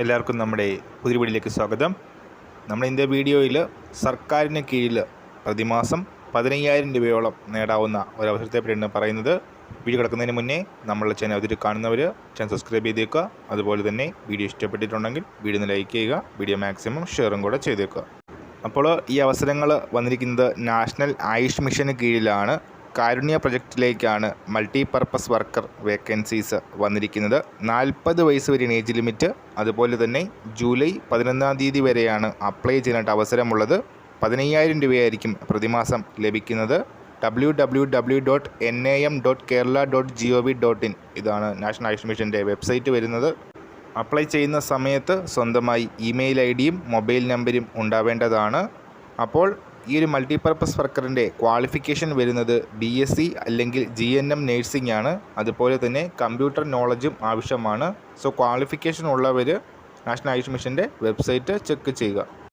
എല്ലാവർക്കും നമ്മുടെ പുതിയ വീഡിയോയിലേക്ക് സ്വാഗതം. നമ്മൾ ഇന്നത്തെ വീഡിയോയിൽ സർക്കാരിന് കീഴിൽ പ്രതിമാസം പതിനയ്യായിരം രൂപയോളം നേടാവുന്ന ഒരു അവസരത്തെ പറ്റിയാണ് പറയുന്നത്. വീഡിയോ കിടക്കുന്നതിന് മുന്നേ നമ്മളുടെ ചാനൽ അതിൽ കാണുന്നവർ ചാനൽ സബ്സ്ക്രൈബ് ചെയ്തേക്കുക. അതുപോലെ തന്നെ വീഡിയോ ഇഷ്ടപ്പെട്ടിട്ടുണ്ടെങ്കിൽ വീഡിയോ ഒന്ന് ലൈക്ക് ചെയ്യുക വീഡിയോ മാക്സിമം ഷെയറും കൂടെ ചെയ്തേക്കുക. അപ്പോൾ ഈ അവസരങ്ങൾ വന്നിരിക്കുന്നത് നാഷണൽ ആയുഷ് മിഷന് കീഴിലാണ്. കാരുണ്യ പ്രൊജക്റ്റിലേക്കാണ് മൾട്ടി പർപ്പസ് വർക്കർ വേക്കൻസീസ് വന്നിരിക്കുന്നത്. നാൽപ്പത് വയസ്സ് വരെയാണ് ഏജ് ലിമിറ്റ്. അതുപോലെ തന്നെ ജൂലൈ പതിനൊന്നാം തീയതി വരെയാണ് അപ്ലൈ ചെയ്യാനായിട്ട് അവസരമുള്ളത്. പതിനയ്യായിരം രൂപയായിരിക്കും പ്രതിമാസം ലഭിക്കുന്നത്. W W W dot N A M dot Kerala dot G O V dot in ഇതാണ് നാഷണൽ ആയുഷ് മിഷന്റെ വെബ്സൈറ്റ് വരുന്നത്. അപ്ലൈ ചെയ്യുന്ന സമയത്ത് സ്വന്തമായി ഇമെയിൽ ഐ ഡിയും മൊബൈൽ നമ്പരും ഉണ്ടാവേണ്ടതാണ്. അപ്പോൾ ഈ ഒരു മൾട്ടിപർപ്പസ് വർക്കറിന്റെ ക്വാളിഫിക്കേഷൻ വരുന്നത് ബി എസ് സി അല്ലെങ്കിൽ ജി എൻ എം നേഴ്സിംഗ് ആണ്. അതുപോലെ തന്നെ കമ്പ്യൂട്ടർ നോളജും ആവശ്യമാണ്. സോ ക്വാളിഫിക്കേഷൻ ഉള്ളവർ നാഷണൽ ആയുഷ് മിഷന്റെ വെബ്സൈറ്റ് ചെക്ക് ചെയ്യുക.